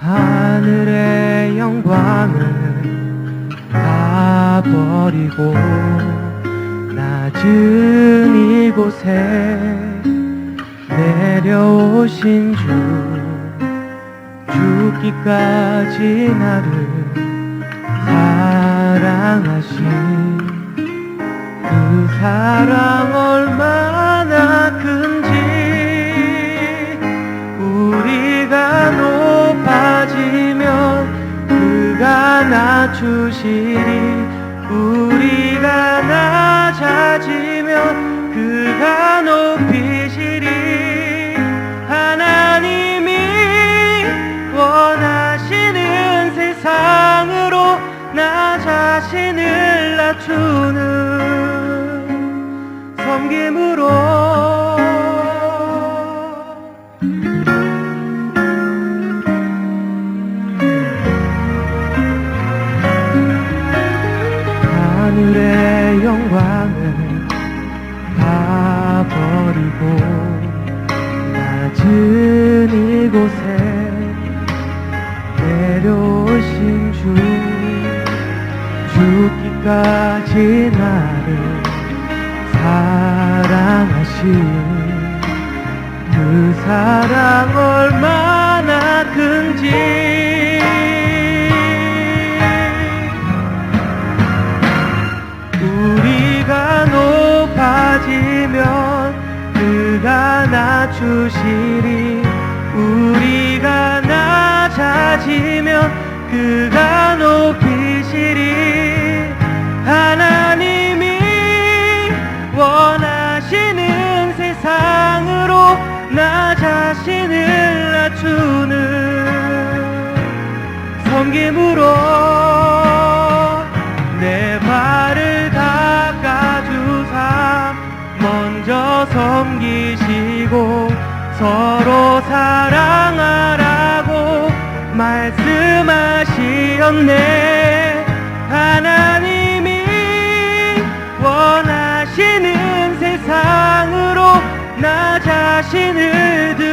하늘의 영광을 다 버리고 낮은 이곳에 내려오신 주 죽기까지 나를 사랑하신 그 사랑 얼마 낮추시리. 우리가 낮아지면 그가 높이시리. 하나님이 원하시는 세상으로 나 자신을 낮추는 섬김으로 하늘의 영광을 다 버리고 낮은 이곳에 내려오신 주 죽기까지 나를 사랑하신 그 사랑 얼마나 큰지 낮추시리. 우리가 낮아지면 그가 높이시리. 하나님이 원하시는 세상으로 나 자신을 낮추는 섬김으로 서로 사랑하라고 말씀하시었네. 하나님이 원하시는 세상으로 나 자신을 드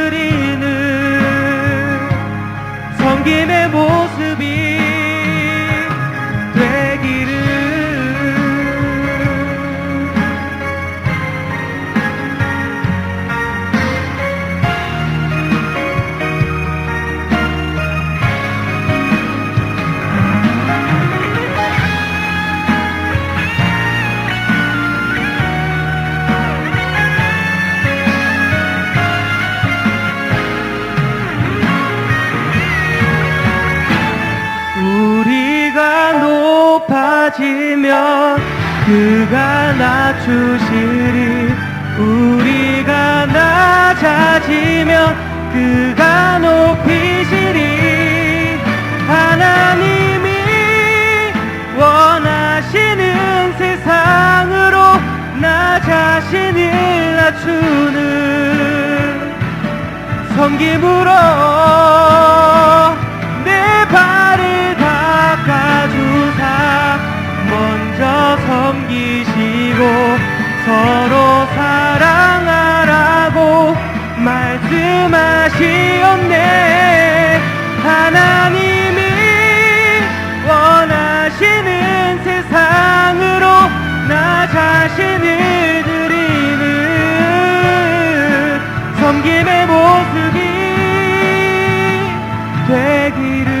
높아지면 그가 낮추시리. 우리가 낮아지면 그가 높이시리. 하나님이 원하시는 세상으로 나 자신을 낮추는 섬김으로 말씀하시었네. 하나님이 원하시는 세상으로 나 자신을 드리는 섬김의 모습이 되기를